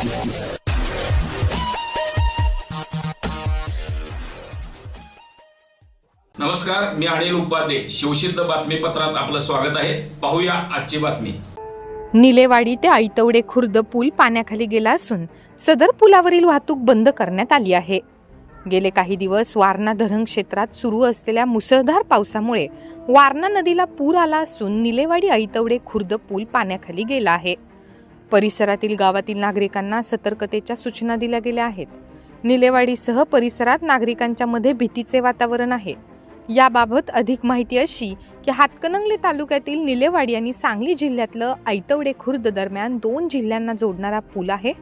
नमस्कार मी अनिल उपाध्ये. शिवसिद्ध बातमीपत्रात आपलं स्वागत आहे. पाहूया आजची बातमी. निलेवाडी ते ऐतवडे खुर्द पूल पाण्याखाली गेला असून सदर पुलावरील वाहतूक बंद करण्यात आली आहे. गेले काही दिवस वारणा धरण क्षेत्रात सुरू असलेल्या मुसळधार पावसामुळे वारणा नदीला पूर आला असून निलेवाडी ऐतवडे खुर्द पूल पाण्याखाली गेला आहे. परिसरातील गावातील नागरिकांना सतर्कतेच्या सूचना दिल्या गेल्या आहेत. निलेवाडीसह परिसरात नागरिकांच्या मध्ये भीतीचे वातावरण आहे. याबाबत अधिक माहिती अशी की हातकणंगले तालुक्यातील निलेवाडी आणि सांगली जिल्ह्यातलं ऐतवडे खुर्द दरम्यान दोन जिल्ह्यांना जोडणारा पूल आहे.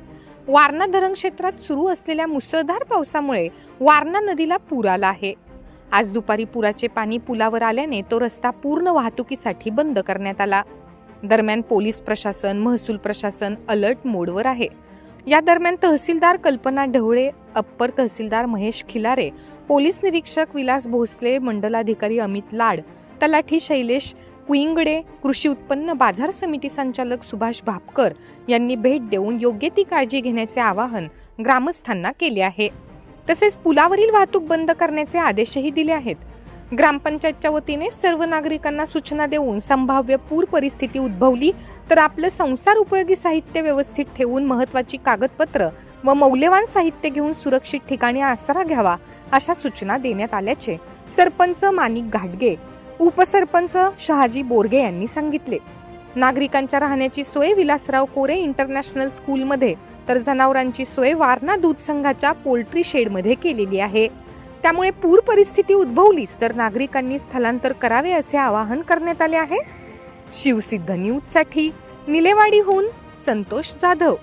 वारणा धरण क्षेत्रात सुरू असलेल्या मुसळधार पावसामुळे वारणा नदीला पूर आला आहे. आज दुपारी पुराचे पाणी पुलावर आल्याने तो रस्ता पूर्ण वाहतुकीसाठी बंद करण्यात आला. दरम्यान पोलीस प्रशासन महसूल प्रशासन अलर्ट मोडवर आहे. या दरम्यान तहसीलदार कल्पना ढवळे अप्पर तहसीलदार महेश खिलारे पोलीस निरीक्षक विलास भोसले मंडलाधिकारी अमित लाड तलाठी शैलेश कुईंगडे कृषी उत्पन्न बाजार समिती संचालक सुभाष भापकर यांनी भेट देऊन योग्य ती काळजी घेण्याचे आवाहन ग्रामस्थांना केले आहे. तसेच पुलावरील वाहतूक बंद करण्याचे आदेशही दिले आहेत. ग्रामपंचायतच्या वतीने सर्व नागरिकांना सूचना देऊन संभाव्य पूर परिस्थिती उद्भवली तर आपलं संसार उपयोगी साहित्य व्यवस्थित ठेवून महत्वाची कागदपत्र व मौल्यवान साहित्य घेऊन सुरक्षित ठिकाणी आसरा घ्यावा अशा सूचना देण्यात आल्याचे सरपंच माणिक घाटगे उपसरपंच शहाजी बोरगे यांनी सांगितले. नागरिकांच्या राहण्याची सोय विलासराव कोरे इंटरनॅशनल स्कूलमध्ये तर जनावरांची सोय वारणा दूध संघाच्या पोल्ट्री शेडमध्ये केलेली आहे. त्यामुळे पूर परिस्थिती उद्भवलीच तर नागरिकांनी स्थलांतर करावे असे आवाहन करण्यात आले आहे. शिवसिद्ध न्यूजसाठी निलेवाडीहून संतोष जाधव.